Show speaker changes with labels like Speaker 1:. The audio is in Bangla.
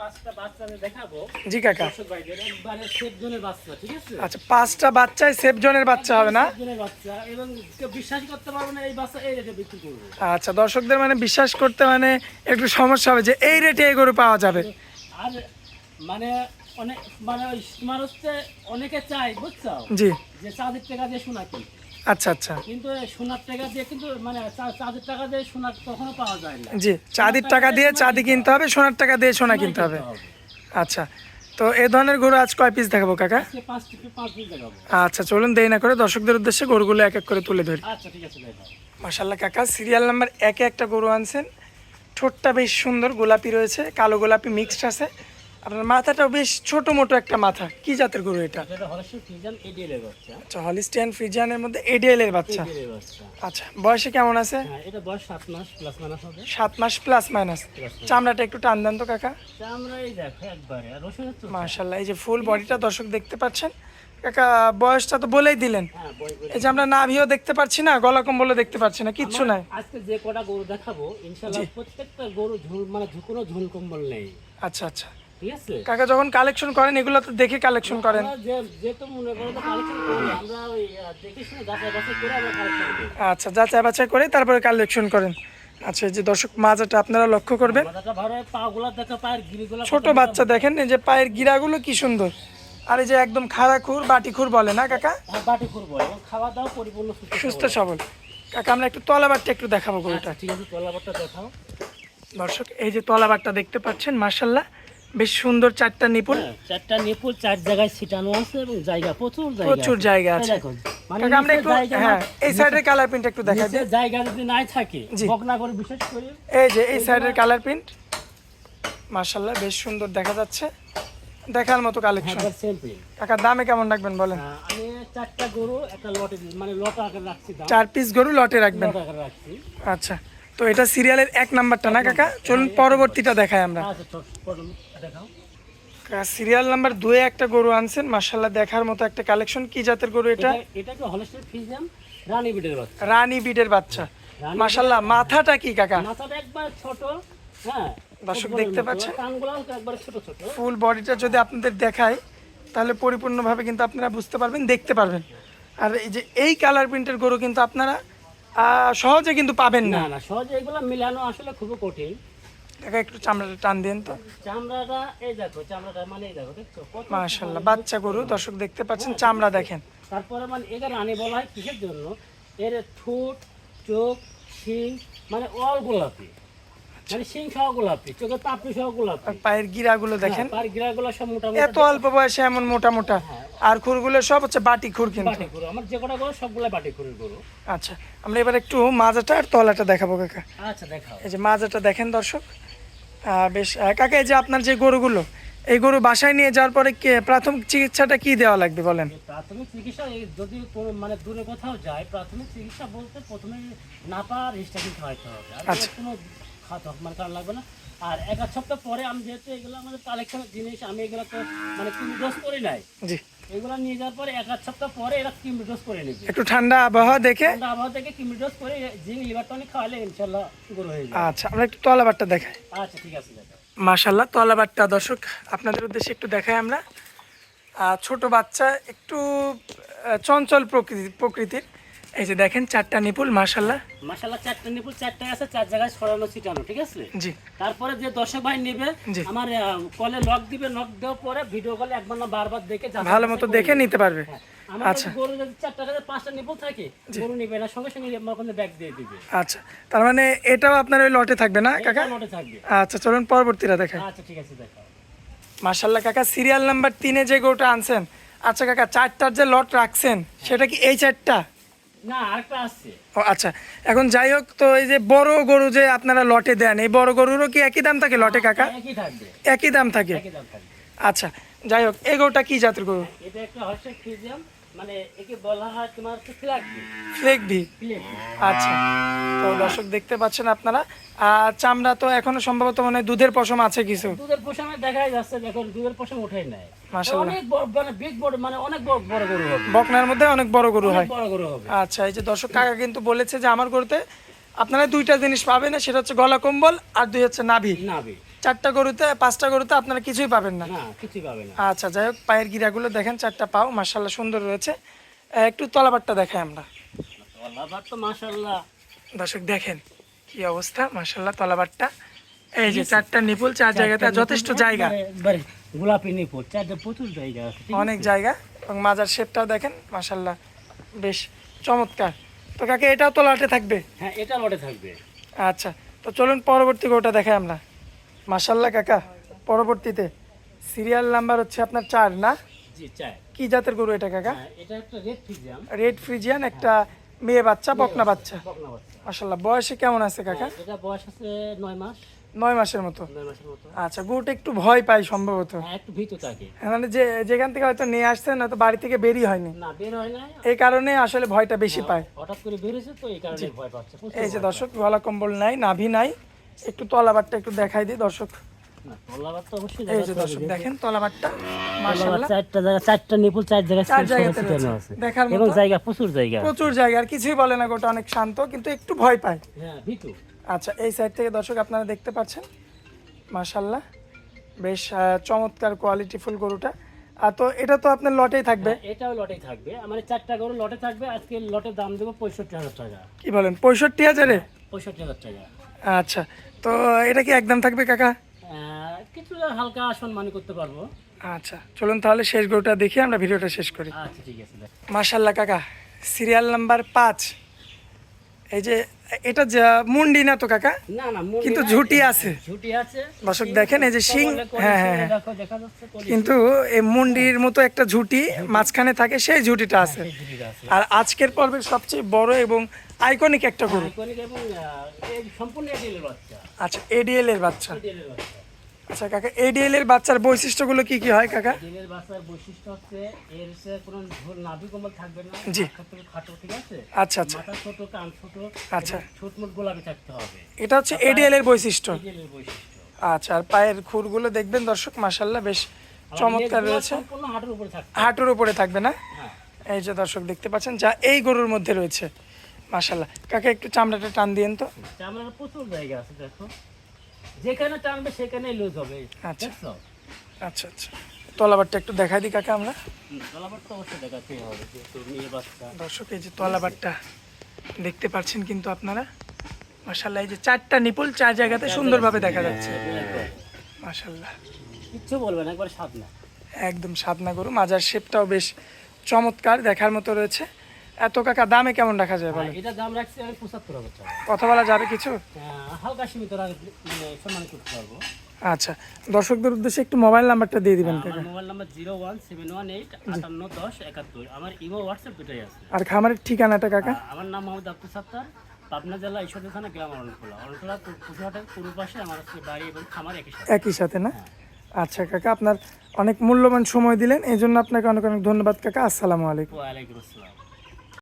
Speaker 1: পাঁচটা বাচ্চা আমি দেখাবো।
Speaker 2: জি কাকা।
Speaker 1: একবারে সেফ জোনের বাচ্চা ঠিক আছে?
Speaker 2: আচ্ছা পাঁচটা বাচ্চায় সেফ জোনের বাচ্চা হবে না?
Speaker 1: জোনের বাচ্চা এবং কেউ বিশ্বাস করতে পারবে না এই বাচ্চা এই রেটে বিক্রি করব।
Speaker 2: আচ্ছা দর্শকদের মানে বিশ্বাস করতে মানে একটু সমস্যা হবে যে এই রেটে এই গরু পাওয়া যাবে।
Speaker 1: আর মানে অনেক মানে তোমার হচ্ছে অনেকে চাই বুঝছ?
Speaker 2: জি।
Speaker 1: যে চাঁদের টাকা দিয়ে কিনতে।
Speaker 2: আচ্ছা আচ্ছা।
Speaker 1: কিন্তু সোনার টাকা দিয়ে কিন্তু মানে চাঁদের টাকা দিয়ে সোনা কখনো পাওয়া যায় না।
Speaker 2: জি চাঁদির টাকা দিয়ে চাঁদি কিনতে হবে সোনার টাকা দিয়ে সোনা কিনতে হবে। আচ্ছা তো এই ধরনের গরু আজ কয় পিস দেখাবো কাকা? আচ্ছা চলুন দেরি না করে দর্শকদের উদ্দেশ্যে গরুগুলো এক এক করে তুলে ধরি।
Speaker 1: আচ্ছা
Speaker 2: মাসাল্লাহ কাকা সিরিয়াল নাম্বার একে একটা গরু আনছেন। ঠোঁটটা বেশ সুন্দর গোলাপি রয়েছে কালো গোলাপি মিক্সড আছে। আপনার মাথাটাও বেশ ছোট মোটো একটা মাথা। কি জাতের গরু এটা? আচ্ছা হলিস্টিয়ান ফ্রিজিয়ানের মধ্যে এডিএল এর বাচ্চা। আচ্ছা বয়সে কেমন আছে?
Speaker 1: হ্যাঁ এটা বয়স সাত মাস প্লাস মাইনাস হবে।
Speaker 2: সাত মাস প্লাস মাইনাস চামড়াটা একটু টান দেন তো কাকা।
Speaker 1: তা এই দেখো একবারে আর রসুনের
Speaker 2: এই যে ফুল বডিটা দর্শক দেখতে পাচ্ছেন। কাকা বয়সটা তো বলেই দিলেন।
Speaker 1: হ্যাঁ
Speaker 2: এই যে আমরা নাভিও দেখতে পাচ্ছি না গলা কম্বলও দেখতে পাচ্ছি না কিচ্ছু নাই।
Speaker 1: আজকে যে কটা গরু দেখাবো ইনশাআল্লাহ প্রত্যেকটা গরু ঝুল মানে কোনো ঝুল কম্বল নেই।
Speaker 2: আচ্ছা আচ্ছা।
Speaker 1: ঠিক আছে?
Speaker 2: কাকা যখন কালেকশন করেন এগুলো তো দেখে কালেকশন করেন। আচ্ছা যাচাই বাছাই করে তারপরে কালেকশন করেন। আচ্ছা যে দর্শক মাজাটা আপনারা লক্ষ্য করবেন।
Speaker 1: হয়
Speaker 2: ছোট বাচ্চা দেখেন এই যে পায়ের গিরাগুলো কি সুন্দর। আর এই যে একদম খাড়া খুর বাটি খুর বলে না কাকা?
Speaker 1: বাটি করব এবং খাওয়া দাওয়া পরিপূর্ণ সুস্থ
Speaker 2: সুস্থ সবল। কাকা আমরা একটু তলাবারটা একটু দেখাবো গরুটা।
Speaker 1: ঠিক আছে তলাবারটা দেখাও।
Speaker 2: দর্শক এই যে তলাবারটা দেখতে পাচ্ছেন মার্শাল্লাহ বেশ সুন্দর চারটা নিপুল
Speaker 1: হ্যাঁ, চারটা নিপুল চার জায়গায় ছিটানো আছে এবং জায়গা প্রচুর জায়গা
Speaker 2: প্রচুর জায়গা আছে।
Speaker 1: মানে
Speaker 2: আমরা একটু হ্যাঁ এই সাইডের কালার প্রিন্ট একটু দেখা
Speaker 1: নিচে জায়গা যদি নাই থাকে বকনা করে বিশেষ করে
Speaker 2: এই যে এই সাইডের কালার প্রিন্ট বেশ সুন্দর দেখা যাচ্ছে। দেখার মতো কালেকশন কাকা দামে কেমন রাখবেন বলেন?
Speaker 1: আমি চারটা গরু একটা লটে মানে লট আকারে রাখছি
Speaker 2: চার পিস গরু লটে রাখবেন? আচ্ছা। তো এটা সিরিয়ালের এক নাম্বারটা না কাকা? চলুন পরবর্তীটা দেখাই আমরা।
Speaker 1: আচ্ছা
Speaker 2: সিরিয়াল নাম্বার দুয়ে একটা গরু আনছেন। মার্শাল্লাহ দেখার মতো একটা কালেকশন কি জাতের গরু এটা?
Speaker 1: হলস্টের ফিজিয়াম রানী বিটের বাচ্চা।
Speaker 2: রানী বিডের বাচ্চা।
Speaker 1: রানী
Speaker 2: মাথাটা কি কাকা?
Speaker 1: মাথাটা একবার ছোট হ্যাঁ
Speaker 2: দর্শক দেখতে পাচ্ছেন? ফুল বডিটা যদি আপনাদের দেখায় তাহলে পরিপূর্ণভাবে কিন্তু আপনারা বুঝতে পারবেন দেখতে পারবেন। আর এই যে এই কালার প্রিন্টের গরু কিন্তু আপনারা সহজে কিন্তু পাবেন না।
Speaker 1: না সহজে এগুলো মিলানো আসলে খুব কঠিন।
Speaker 2: কাকা একটু চামড়াটা টান দেন তো।
Speaker 1: চামড়াটা এই দেখো চামড়াটা মানে এই দেখো দেখছ? কত
Speaker 2: মার্শাল্লাহ বাচ্চা গরু দর্শক দেখতে পাচ্ছেন চামড়া দেখেন।
Speaker 1: তারপরে মানে একে রানী বলা হয় কিসের জন্য? এর ঠোঁট চোখ শিং মানে অল গোলাপি। মানে শিং সহ গোলাপি চোখের পাপড়ি সহ গোলাপি।
Speaker 2: পায়ের গিরাগুলো দেখেন।
Speaker 1: তার গিরাগুলো সব
Speaker 2: এত অল্প বয়সে এমন মোটা মোটা। আর খুরগুলো সব হচ্ছে বাটি খুর কিন্তু।
Speaker 1: বাটি গরু আমার যে কটা গরু সবগুলো বাটি গরুর গরু।
Speaker 2: আচ্ছা আমরা এবার একটু মাজাটা আর তলাটা দেখাবো কাকা।
Speaker 1: আচ্ছা দেখাও।
Speaker 2: এই যে মাজাটা দেখেন দর্শক। বেশ কাকা এই যে আপনার যে গরুগুলো এই গরু বাসায় নিয়ে যাওয়ার পরে কে প্রাথমিক চিকিৎসাটা কি দেওয়া লাগবে বলেন?
Speaker 1: প্রাথমিক চিকিৎসা যদি মানে দূরে কোথাও যায় প্রাথমিক চিকিৎসা বলতে প্রথমে নাপা রেজিস্ট্রেশন খাওয়াইতে হবে। আর
Speaker 2: আচ্ছা।
Speaker 1: কোনো খাওয়াতে হবে মানে কারণ লাগবে না। আর এক আধ সপ্তাহ পরে আমি যেহেতু এগুলো আমাদের কালেকশনের জিনিস আমি এগুলো তো মানে কিমি ডোজ করি নাই। এগুলো নিয়ে যাওয়ার পরে এক আধ সপ্তাহ পরে এরা কিমি ডোজ করে নেবে।
Speaker 2: একটু ঠান্ডা আবহাওয়া দেখে?
Speaker 1: ঠান্ডা আবহাওয়া থেকে কিমি ডোজ করে জিঙ্ক লিভার টনিক খাওয়ালে ইনশাল্লাহ শুরু হয়ে যাবে।
Speaker 2: আচ্ছা আমরা একটু তলাবারটা দেখাই।
Speaker 1: আচ্ছা ঠিক আছে
Speaker 2: মাশাল্লাহ তলাবারটা দর্শক আপনাদের উদ্দেশ্যে একটু দেখাই আমরা। ছোট বাচ্চা একটু চঞ্চল প্রকৃতি প্রকৃতির। এই যে দেখেন চারটা নিপুল মাশাল্লাহ
Speaker 1: মাসাল্লাহ চারটা নিপুল চারটায় আছে চার জায়গায় ছড়ানো ছিটানো ঠিক আছে?
Speaker 2: জি।
Speaker 1: তারপরে যে দর্শক ভাই নেবে আমার কলে লক দিবে লক দেওয়ার পরে ভিডিও কলে একবার না বারবার দেখে
Speaker 2: ভালো মতো দেখে নিতে পারবে। আচ্ছা
Speaker 1: গরু যদি চারটা কাছে পাঁচটা নিপুল থাকে গরু নিবে না সঙ্গে সঙ্গে আমার ওখানে ব্যাগ দিয়ে দিবে।
Speaker 2: আচ্ছা। তার মানে এটাও আপনার ওই লটে থাকবে না কাকা?
Speaker 1: নোটে থাকবে।
Speaker 2: আচ্ছা চলুন পরবর্তীটা দেখাই
Speaker 1: আচ্ছা ঠিক আছে দেখো
Speaker 2: মার্শাল্লাহ কাকা সিরিয়াল নাম্বার তিনে যে গরুটা আনছেন আচ্ছা কাকা চারটার যে লট রাখছেন সেটা কি এই চারটা? ও আচ্ছা। এখন যাই হোক তো এই যে বড় গরু যে আপনারা লটে দেন এই বড় গরুরও কি একই দাম থাকে লটে কাকা?
Speaker 1: একই
Speaker 2: দাম থাকে? আচ্ছা যাই হোক এই গরুটা কি জাতের গরু?
Speaker 1: এটা একটা হচ্ছে মানে একে বলা হয় তোমার ফ্ল্যাগ
Speaker 2: ফ্লেক ভি
Speaker 1: ফ্ল্যাগ
Speaker 2: আচ্ছা তো দর্শক দেখতে পাচ্ছেন আপনারা। আর চামড়া তো এখনও সম্ভবত মনে দুধের পশম আছে কিছু।
Speaker 1: দুধের পশমে দেখাই যাচ্ছে দেখো দুধের পশম উঠেই নাই। অনেক বড় মানে বিগ বড় মানে অনেক বড় বড় গরু হবে।
Speaker 2: বকনার মধ্যে অনেক বড় গরু হয়।
Speaker 1: বড় গরু হবে।
Speaker 2: আচ্ছা এই যে দর্শক কাকা কিন্তু বলেছে যে আমার গরুতে আপনারা দুইটা জিনিস পাবেন সেটা হচ্ছে গলা কম্বল আর দুই হচ্ছে নাভি।
Speaker 1: নাবি
Speaker 2: চারটা গরুতে পাঁচটা গরুতে আপনারা কিছুই পাবেন না।
Speaker 1: কিছুই পাবে না।
Speaker 2: আচ্ছা যাই হোক পায়ের গিরাগুলো দেখেন চারটা পাও মার্শাল্লাহ সুন্দর রয়েছে। একটু তলাবারটা দেখাই আমরা।
Speaker 1: তো
Speaker 2: দর্শক দেখেন কি অবস্থা মার্শাল্লাহ তলাবারটা। এই যে চারটা নিপুল চার জায়গাতে যথেষ্ট জায়গা।
Speaker 1: গোলাপি নিপুর চারটে প্রচুর জায়গা?
Speaker 2: অনেক জায়গা এবং মাজার শেপটাও দেখেন মার্শাল্লাহ বেশ চমৎকার। তো কাকে এটাও তো লাটে থাকবে?
Speaker 1: হ্যাঁ এটা লটে থাকবে।
Speaker 2: আচ্ছা তো চলুন পরবর্তী গরুটা দেখাই আমরা। মার্শাল্লাহ কাকা পরবর্তীতে সিরিয়াল নাম্বার হচ্ছে আপনার চার না? কি জাতের গরু এটা কাকা?
Speaker 1: হ্যাঁ রেড
Speaker 2: ফ্রিজিয়ান। একটা মেয়ে বাচ্চা বকনা বাচ্চা মার্শাল্লাহ বয়সে কেমন আছে কাকা?
Speaker 1: বয়স আছে নয় মাস।
Speaker 2: নয় মাসের মতো। আচ্ছা গরুটা একটু ভয় পাই সম্ভবত।
Speaker 1: হ্যাঁ থাকে।
Speaker 2: মানে যে যেখান থেকে হয়তো নিয়ে আসছেন হয়তো বাড়ি থেকে হয়নি।
Speaker 1: বের হয় না
Speaker 2: এই কারণে আসলে ভয়টা বেশি পায়।
Speaker 1: এই
Speaker 2: যে দর্শক গলা কম্বল নাই নাভি নাই। একটু তলাবারটা একটু দেখাই দিই দর্শক। এই যে দেখেন তলাবারটা
Speaker 1: চারটা জায়গা চারটা নিপুল চার
Speaker 2: চার জায়গাতে।
Speaker 1: আছে।
Speaker 2: দেখার
Speaker 1: এবং জায়গা প্রচুর জায়গা।
Speaker 2: প্রচুর জায়গা আর কিছুই বলে না গোটা অনেক শান্ত কিন্তু একটু ভয় পায়।
Speaker 1: হ্যাঁ ভীতু।
Speaker 2: আচ্ছা এই সাইড থেকে দর্শক আপনারা দেখতে পাচ্ছেন বেশ চমৎকার কোয়ালিটি ফুল গরুটা। আর তো এটা তো আপনার লটেই থাকবে।
Speaker 1: হ্যাঁ, এটাও লটেই থাকবে। আমার চারটা গরু লটে থাকবে আজকে লটের দাম দেবো পঁয়ষট্টি হাজার টাকা।
Speaker 2: কি বলেন পঁয়ষট্টি হাজারে?
Speaker 1: পঁয়ষট্টি হাজার টাকা।
Speaker 2: আচ্ছা তো এটা কি একদম থাকবে কাকা?
Speaker 1: আহ, কিছু হালকা সম্মান করতে পারব।
Speaker 2: আচ্ছা চলুন তাহলে শেষ গরুটা দেখে আমরা ভিডিওটা শেষ করি।
Speaker 1: আচ্ছা ঠিক আছে দেখ।
Speaker 2: মার্শাল্লাহ কাকা সিরিয়াল নাম্বার পাঁচ। এই যে এটা মুন্ডি না তো কাকা? কিন্তু ঝুঁটি আছে। দর্শক দেখেন এই যে শিং হ্যাঁ হ্যাঁ। হ্যাঁ। কিন্তু এই মুন্ডির মতো একটা ঝুঁটি মাঝখানে থাকে সেই ঝুঁটিটা আছে।
Speaker 1: ঝুঁটিটা আছে।
Speaker 2: আর আজকের পর্বের সবচেয়ে বড় এবং আইকনিক একটা গরু।
Speaker 1: সম্পূর্ণ
Speaker 2: আচ্ছা এডিএল এর বাচ্চা। আচ্ছা কাকা এডিএল এর বাচ্চার বৈশিষ্ট্যগুলো কি কি হয় কাকা?
Speaker 1: এডিএলের বাচ্চার বৈশিষ্ট্য হচ্ছে এর সে কোনো ঝোল নাভি কোমল থাকবে না
Speaker 2: জি।
Speaker 1: খাটো ঠিক আছে?
Speaker 2: আচ্ছা আচ্ছা।
Speaker 1: মাথা ছোট কান ছোট
Speaker 2: আচ্ছা।
Speaker 1: ছোট মোট গোলাপি থাকতে হবে।
Speaker 2: এটা হচ্ছে এডিএল এর বৈশিষ্ট্য।
Speaker 1: এডিএলের বৈশিষ্ট্য।
Speaker 2: আচ্ছা আর পায়ের খুরগুলো দেখবেন দর্শক মাসাল্লাহ বেশ চমৎকার রয়েছে।
Speaker 1: হাঁটুর উপরে থাকবে
Speaker 2: হাঁটুর উপরে থাকবে না?
Speaker 1: হ্যাঁ।
Speaker 2: এই যে দর্শক দেখতে পাচ্ছেন যা এই গরুর মধ্যে রয়েছে। মাসাল্লাহ কাকা একটু চামড়াটা টান দিয়েন তো।
Speaker 1: চামড়ার প্রচুর জায়গা আছে দেখো। যেখানে টানবে সেখানেই লুজ হবে
Speaker 2: আচ্ছা। আচ্ছা আচ্ছা। তলাবারটা একটু দেখাই দিই কাকা আমরা।
Speaker 1: অবশ্যই দেখাতেই হবে
Speaker 2: দর্শক এই যে তলাবারটা দেখতে পাচ্ছেন কিন্তু আপনারা। মাসাল্লাহ এই যে চারটা নিপুল চার জায়গাতে সুন্দরভাবে দেখা যাচ্ছে।
Speaker 1: একবার।
Speaker 2: মাসাল্লাহ
Speaker 1: কিচ্ছু বলবে না একবার স্বাদ না
Speaker 2: একদম সাদনা গরু মাজার শেপটাও বেশ চমৎকার দেখার মতো রয়েছে। এত কাকা দামে কেমন রাখা যায় বলেন?
Speaker 1: এটা দাম রাখছি আমি পঁচাত্তর হাজার টাকা।
Speaker 2: কথা বলা যাবে কিছু?
Speaker 1: হালকা সীমিত মানে সম্মান করতে পারব।
Speaker 2: আচ্ছা দর্শকদের উদ্দেশ্যে একটু মোবাইল নাম্বারটা দিয়ে দিবেন কাকা।
Speaker 1: Mobile number zero one seven one eight আটান্ন দশ একাত্তর। আমার ইমো হোয়াটসঅ্যাপ দুটাই আছে।
Speaker 2: আর খামারের ঠিকানাটা কাকা?
Speaker 1: আমার নাম মোহাম্মদ আব্দুল সত্তার। পাবনা জেলা ঈশ্বরদী থানা গ্রাম অরণখোলা। অরণখোলা পুজোহাটের পূর্ব পাশে আমার বাড়ি এবং খামার একই সাথে।
Speaker 2: একই সাথে না? আচ্ছা কাকা আপনার অনেক মূল্যবান সময় দিলেন এই জন্য আপনাকে অনেক অনেক ধন্যবাদ কাকা। আসসালামু আলাইকুম।
Speaker 1: ওয়ালাইকুম আসসালাম।